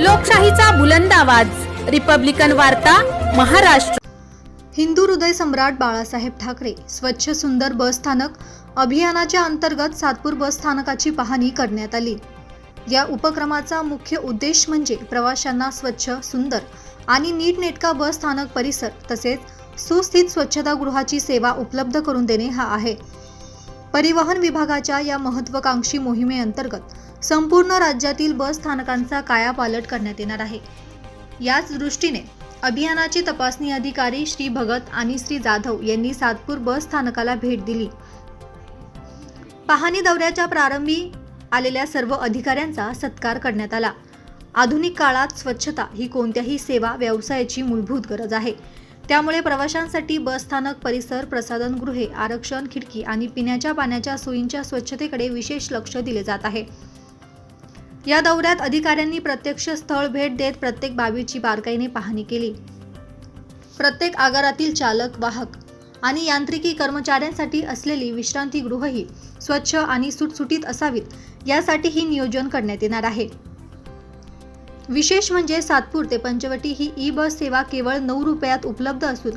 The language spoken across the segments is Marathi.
लोकशाहीचा बुलंद आवाज. रिपब्लिकन वार्ता महाराष्ट्र. हिंदू हृदय सम्राट बाळासाहेब ठाकरे स्वच्छ सुंदर बस स्थानक अभियानाच्या अंतर्गत सातपूर बस स्थानकाची पाहणी करण्यात आली. या उपक्रमाचा मुख्य उद्देश म्हणजे प्रवाशांना स्वच्छ सुंदर आणि नीटनेटका बस स्थानक परिसर तसेच सुस्थित स्वच्छतागृहाची सेवा उपलब्ध करून देणे हा आहे. परिवहन विभागाच्या या महत्त्वाकांक्षी मोहिमेअंतर्गत संपूर्ण राज्यातील बस स्थानकांचा कायापालट करण्यात येणार आहे. याच दृष्टीने अभियानाचे तपासणी अधिकारी श्री भगत आणि श्री जाधव यांनी सातपूर बस स्थानकाला भेट दिली. पाहणी दौऱ्याच्या प्रारंभी आलेल्या सर्व अधिकाऱ्यांचा सत्कार करण्यात आला. आधुनिक काळात स्वच्छता ही कोणत्याही सेवा व्यवसायाची मूलभूत गरज आहे. त्यामुळे प्रवाशांसाठी बस स्थानक परिसर प्रसाधनगृहे आरक्षण खिडकी आणि पिण्याच्या पाण्याच्या सोयींच्या स्वच्छतेकडे विशेष लक्ष दिले जात आहे. या दौऱ्यात अधिकाऱ्यांनी प्रत्यक्ष स्थळ भेट देत प्रत्येक बाबीची बारकाईने पाहणी केली. प्रत्येक आगारातील चालक वाहक आणि यांत्रिकी कर्मचाऱ्यांसाठी असलेली विश्रांतीगृहही स्वच्छ आणि सुटसुटीत असावीत यासाठी ही नियोजन करण्यात येणार आहे. विशेष म्हणजे सातपूर ते पंचवटी ही ई बस सेवा केवळ नऊ रुपयात उपलब्ध असून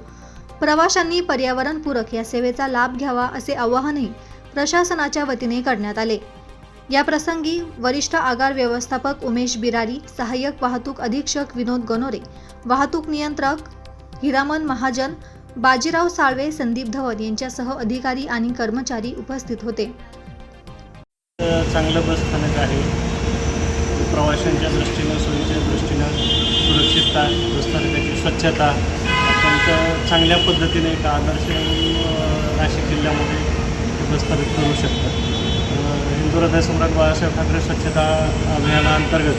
प्रवाशांनी पर्यावरणपूरक या सेवेचा लाभ घ्यावा असे आवाहनही प्रशासनाच्या वतीने करण्यात आले. या प्रसंगी वरिष्ठ आगार व्यवस्थापक उमेश बिरारी सहाय्यक वाहतूक अधीक्षक विनोद गणोरे वाहतूक नियंत्रक हिरामन महाजन बाजीराव साळवे संदीप धवन यांच्यासह अधिकारी आणि कर्मचारी उपस्थित होते. चांगलं बस स्थानक आहे. प्रवाशांच्या दृष्टीनं सोयीच्या दृष्टीनं सुरक्षितता बसस्थानकाची स्वच्छता अत्यंत चांगल्या पद्धतीने एक आदर्श नाशिक जिल्ह्यामध्ये बसस्थानक करू शकतात. हिंदू हृदय सम्राट बाळासाहेब ठाकरे स्वच्छता अभियानाअंतर्गत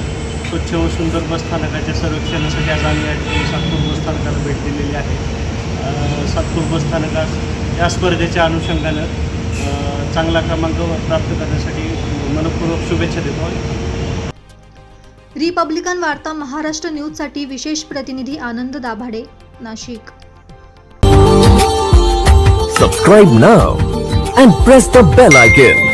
स्वच्छ व सुंदर बसस्थानकाच्या संरक्षणासाठी आज आम्ही या ठिकाणी सातपूर बसस्थानकाला भेट दिलेली आहे. अं, सातपूर बसस्थानकास या स्पर्धेच्या अनुषंगानं अं, चांगला क्रमांक प्राप्त करण्यासाठी मनपूर्वक शुभेच्छा देतो रिपब्लिकन वार्ता महाराष्ट्र न्यूजसाठी विशेष प्रतिनिधी Anand Dabhade Nashik. Subscribe now and press the bell icon.